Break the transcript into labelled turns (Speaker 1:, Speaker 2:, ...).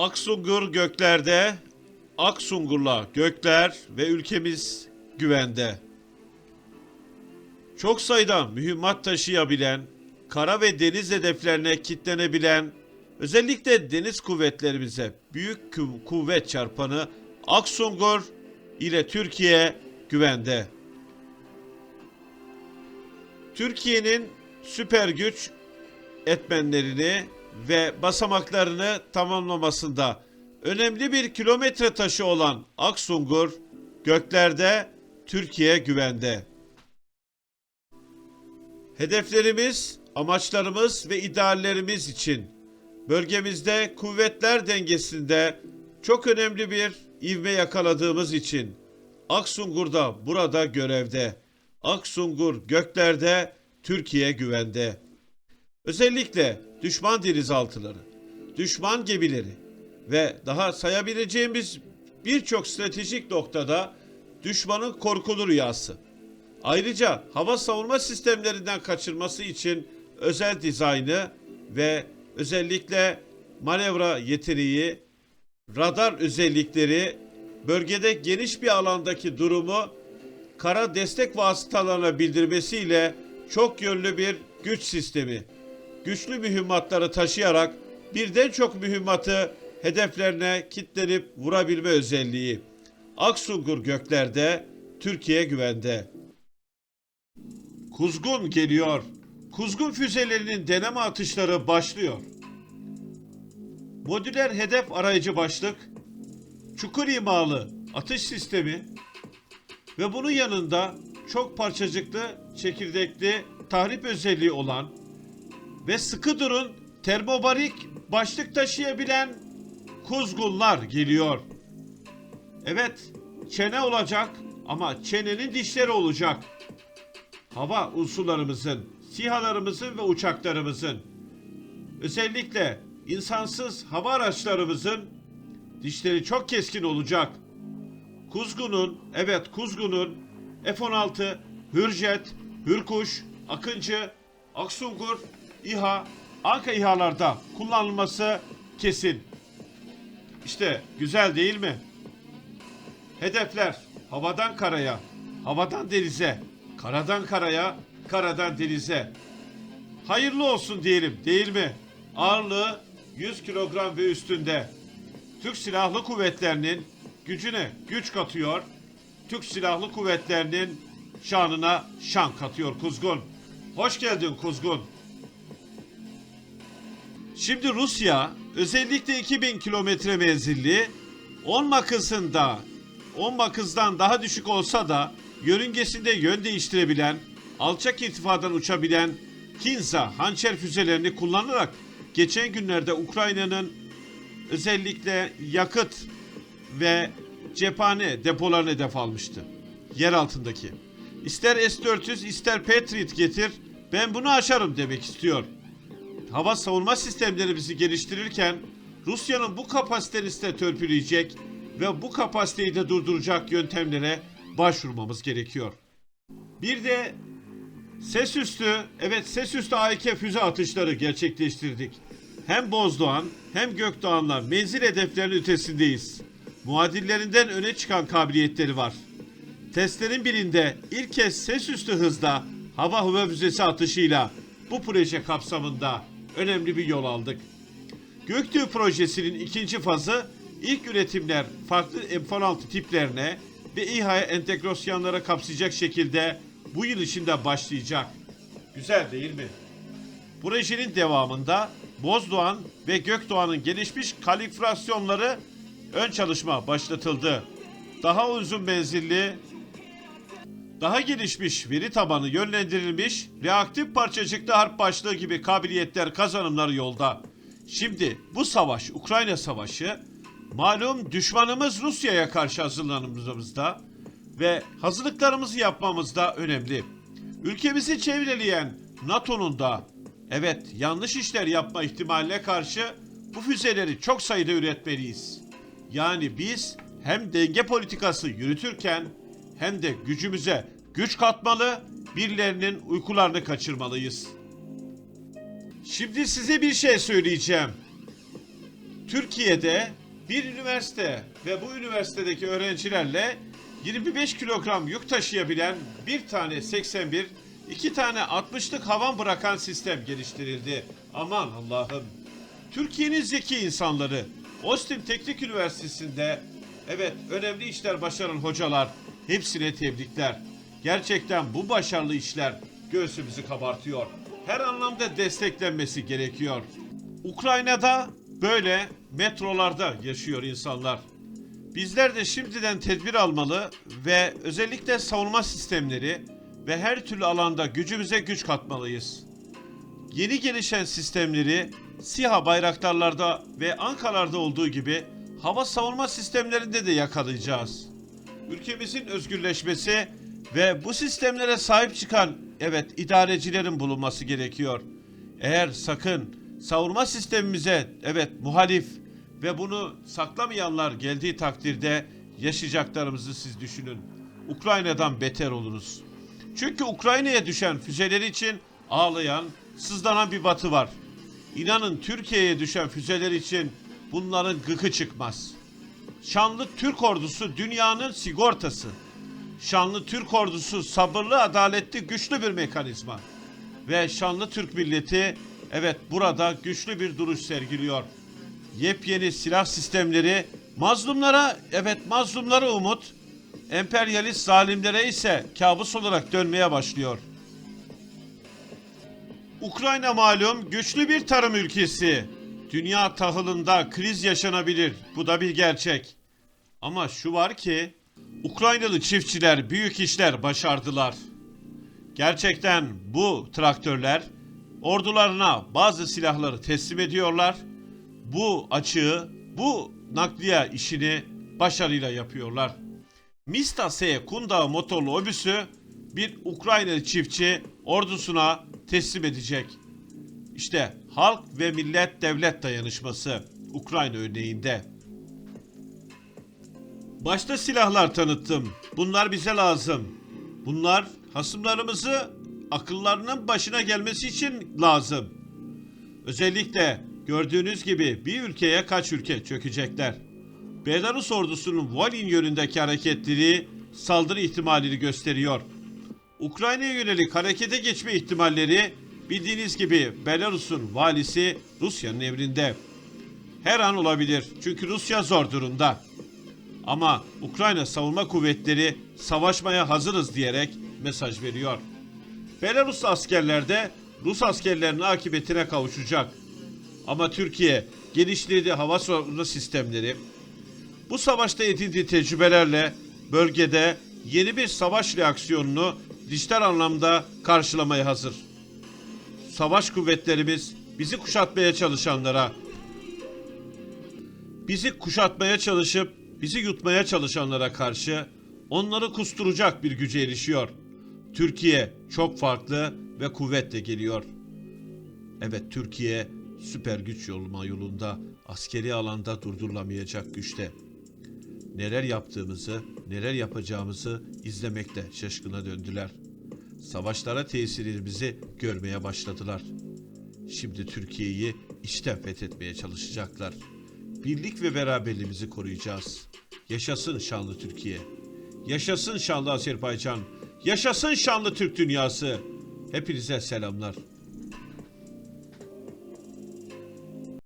Speaker 1: Aksungur göklerde, Aksungur'la gökler ve ülkemiz güvende. Çok sayıda mühimmat taşıyabilen, kara ve deniz hedeflerine kitlenebilen, özellikle deniz kuvvetlerimize büyük kuvvet çarpanı Aksungur ile Türkiye güvende. Türkiye'nin süper güç etmenlerini ve basamaklarını tamamlamasında önemli bir kilometre taşı olan Aksungur göklerde Türkiye güvende. Hedeflerimiz, amaçlarımız ve ideallerimiz için bölgemizde kuvvetler dengesinde çok önemli bir ivme yakaladığımız için Aksungur'da burada görevde. Aksungur göklerde, Türkiye güvende. Özellikle düşman denizaltıları, düşman gemileri ve daha sayabileceğimiz birçok stratejik noktada düşmanın korkulu rüyası. Ayrıca hava savunma sistemlerinden kaçırması için özel dizaynı ve özellikle manevra yeteneği, radar özellikleri, bölgede geniş bir alandaki durumu kara destek vasıtalarına bildirmesiyle çok yönlü bir güç sistemi. Güçlü mühimmatları taşıyarak birden çok mühimmatı hedeflerine kitlenip vurabilme özelliği. Aksungur göklerde, Türkiye güvende. Kuzgun geliyor. Kuzgun füzelerinin deneme atışları başlıyor. Modüler hedef arayıcı başlık, çukur imalı atış sistemi ve bunun yanında çok parçacıklı, çekirdekli tahrip özelliği olan ve sıkı durun termobarik başlık taşıyabilen kuzgunlar geliyor. Evet, çene olacak ama çenenin dişleri olacak. Hava unsurlarımızın, sihalarımızın ve uçaklarımızın, özellikle insansız hava araçlarımızın dişleri çok keskin olacak. Kuzgun'un, evet Kuzgun'un F-16, Hürjet, Hürkuş, Akıncı, Aksungur, İHA, Anka İHA'larda kullanılması kesin. İşte güzel değil mi? Hedefler havadan karaya, havadan denize, karadan karaya, karadan denize. Hayırlı olsun diyelim değil mi? Ağırlığı 100 kilogram ve üstünde. Türk Silahlı Kuvvetleri'nin gücüne güç katıyor. Türk Silahlı Kuvvetleri'nin şanına şan katıyor Kuzgun. Hoş geldin Kuzgun. Şimdi Rusya özellikle 2000 kilometre menzilli 10 makısında 10 makızdan daha düşük olsa da yörüngesinde yön değiştirebilen, alçak irtifadan uçabilen Kinza hançer füzelerini kullanarak geçen günlerde Ukrayna'nın özellikle yakıt ve cephane depolarını hedef almıştı. Yer altındaki. İster S-400 ister Patriot getir ben bunu aşarım demek istiyor hava savunma sistemlerimizi geliştirirken Rusya'nın bu kapasitesini de törpüleyecek ve bu kapasiteyi de durduracak yöntemlere başvurmamız gerekiyor. Bir de ses üstü, evet ses üstü AEK füze atışları gerçekleştirdik. Hem Bozdoğan hem Gökdoğanlar menzil hedeflerinin ötesindeyiz. Muadillerinden öne çıkan kabiliyetleri var. Testlerin birinde ilk kez ses üstü hızda hava hava füzesi atışıyla bu proje kapsamında önemli bir yol aldık. Göktürk projesinin ikinci fazı ilk üretimler farklı F-16 tiplerine ve İHA'ya entegrasyonlara kapsayacak şekilde bu yıl içinde başlayacak. Güzel değil mi? Projenin devamında Bozdoğan ve Gökdoğan'ın gelişmiş kalibrasyonları ön çalışma başlatıldı. Daha uzun menzilli daha gelişmiş veri tabanı yönlendirilmiş reaktif parçacıklı harp başlığı gibi kabiliyetler kazanımları yolda. Şimdi bu savaş Ukrayna savaşı malum düşmanımız Rusya'ya karşı hazırlanmamızda ve hazırlıklarımızı yapmamızda önemli. Ülkemizi çevreleyen NATO'nun da evet yanlış işler yapma ihtimaline karşı bu füzeleri çok sayıda üretmeliyiz. Yani biz hem denge politikası yürütürken hem de gücümüze güç katmalı, birilerinin uykularını kaçırmalıyız. Şimdi size bir şey söyleyeceğim. Türkiye'de bir üniversite ve bu üniversitedeki öğrencilerle 25 kilogram yük taşıyabilen bir tane 81, iki tane 60'lık havan bırakan sistem geliştirildi. Aman Allah'ım. Türkiye'nin zeki insanları Ostim Teknik Üniversitesi'nde evet önemli işler başaran hocalar hepsine tebrikler. Gerçekten bu başarılı işler göğsümüzü kabartıyor. Her anlamda desteklenmesi gerekiyor. Ukrayna'da böyle metrolarda yaşıyor insanlar. Bizler de şimdiden tedbir almalı ve özellikle savunma sistemleri ve her türlü alanda gücümüze güç katmalıyız. Yeni gelişen sistemleri SİHA bayraktarlarda ve Ankara'larda olduğu gibi hava savunma sistemlerinde de yakalayacağız. Ülkemizin özgürleşmesi ve bu sistemlere sahip çıkan evet idarecilerin bulunması gerekiyor. Eğer sakın savunma sistemimize evet muhalif ve bunu saklamayanlar geldiği takdirde yaşayacaklarımızı siz düşünün. Ukrayna'dan beter oluruz. Çünkü Ukrayna'ya düşen füzeler için ağlayan, sızlanan bir batı var. İnanın Türkiye'ye düşen füzeler için bunların gıkı çıkmaz. Şanlı Türk ordusu dünyanın sigortası. Şanlı Türk ordusu sabırlı, adaletli, güçlü bir mekanizma. Ve şanlı Türk milleti evet burada güçlü bir duruş sergiliyor. Yepyeni silah sistemleri mazlumlara evet mazlumlara umut, emperyalist zalimlere ise kabus olarak dönmeye başlıyor. Ukrayna malum güçlü bir tarım ülkesi. Dünya tahılında kriz yaşanabilir. Bu da bir gerçek. Ama şu var ki Ukraynalı çiftçiler büyük işler başardılar. Gerçekten bu traktörler ordularına bazı silahları teslim ediyorlar. Bu açığı, bu nakliye işini başarıyla yapıyorlar. Mista S Kundağı motorlu obüsü bir Ukraynalı çiftçi ordusuna teslim edecek. İşte halk ve millet devlet dayanışması Ukrayna örneğinde. Başta silahlar tanıttım. Bunlar bize lazım. Bunlar hasımlarımızı akıllarının başına gelmesi için lazım. Özellikle gördüğünüz gibi bir ülkeye kaç ülke çökecekler. Belarus ordusunun Volin yönündeki hareketleri saldırı ihtimalini gösteriyor. Ukrayna'ya yönelik harekete geçme ihtimalleri bildiğiniz gibi Belarus'un valisi Rusya'nın emrinde. Her an olabilir çünkü Rusya zor durumda. Ama Ukrayna savunma kuvvetleri savaşmaya hazırız diyerek mesaj veriyor. Belarus askerler de Rus askerlerinin akıbetine kavuşacak. Ama Türkiye geliştirdiği hava savunma sistemleri, bu savaşta edindiği tecrübelerle bölgede yeni bir savaş reaksiyonunu dijital anlamda karşılamaya hazır. Savaş kuvvetlerimiz bizi kuşatmaya çalışanlara, bizi kuşatmaya çalışıp bizi yutmaya çalışanlara karşı onları kusturacak bir güce erişiyor. Türkiye çok farklı ve kuvvetle geliyor. Evet Türkiye süper güç yoluma yolunda askeri alanda durdurulamayacak güçte. Neler yaptığımızı, neler yapacağımızı izlemekte şaşkına döndüler. Savaşlara tesirimizi görmeye başladılar. Şimdi Türkiye'yi içten fethetmeye çalışacaklar. Birlik ve beraberliğimizi koruyacağız. Yaşasın şanlı Türkiye. Yaşasın şanlı Azerbaycan. Yaşasın şanlı Türk dünyası. Hepinize selamlar.